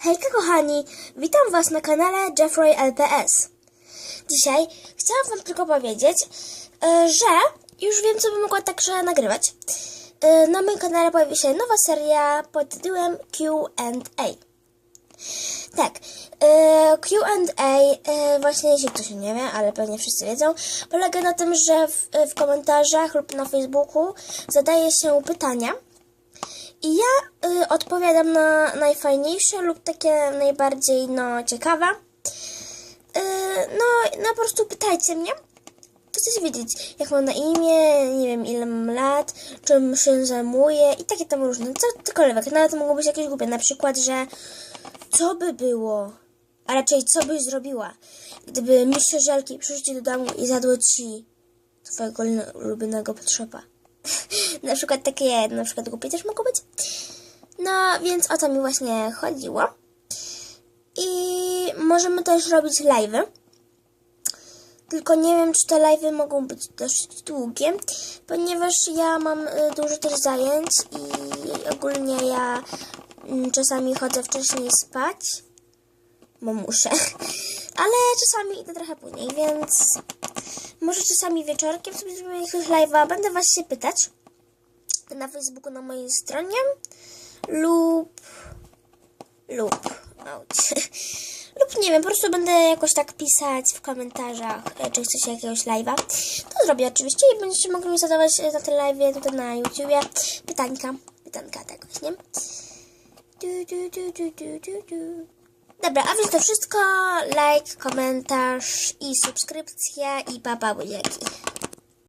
Hejka kochani, witam Was na kanale Jeffrey LPS. Dzisiaj chciałam Wam tylko powiedzieć, e, że już wiem, co bym mogła także nagrywać. E, Na moim kanale pojawi się nowa seria pod tytułem Q&A. Tak, e, Q&A, właśnie jeśli ktoś nie wie, ale pewnie wszyscy wiedzą, polega na tym, że w, w komentarzach lub na Facebooku zadaje się pytania, i ja y, odpowiadam na najfajniejsze lub takie najbardziej no ciekawe. Y, no, no po prostu pytajcie mnie. Chcecie wiedzieć, jak mam na imię, nie wiem ile mam lat, czym się zajmuję i takie tam różne, co, cokolwiek. Nawet mogą być jakieś głupie, na przykład, że co by było, a raczej co byś zrobiła, gdyby mistrz żelki przyszedł do domu i zadło ci twojego ulubionego potrzeba. na przykład takie, na przykład głupie też mogą być. No, więc o to mi właśnie chodziło. I możemy też robić live'y. Tylko nie wiem, czy te live'y mogą być dość długie, ponieważ ja mam y, dużo też zajęć i ogólnie ja mm, czasami chodzę wcześniej spać, bo muszę, ale czasami idę trochę później, więc może czasami wieczorkiem sobie zrobimy jakiegoś live'a, będę was się pytać na Facebooku na mojej stronie lub lub lub nie wiem, po prostu będę jakoś tak pisać w komentarzach, e, czy chcecie jakiegoś live'a. To zrobię oczywiście i będziecie mogli mi zadawać e, na tym live'ie tutaj na YouTubie pytańka, pytanka tak właśnie. Du, du, du, du, du, du, du. Dobra, a więc to wszystko. Like, komentarz i subskrypcja i papa buziaki.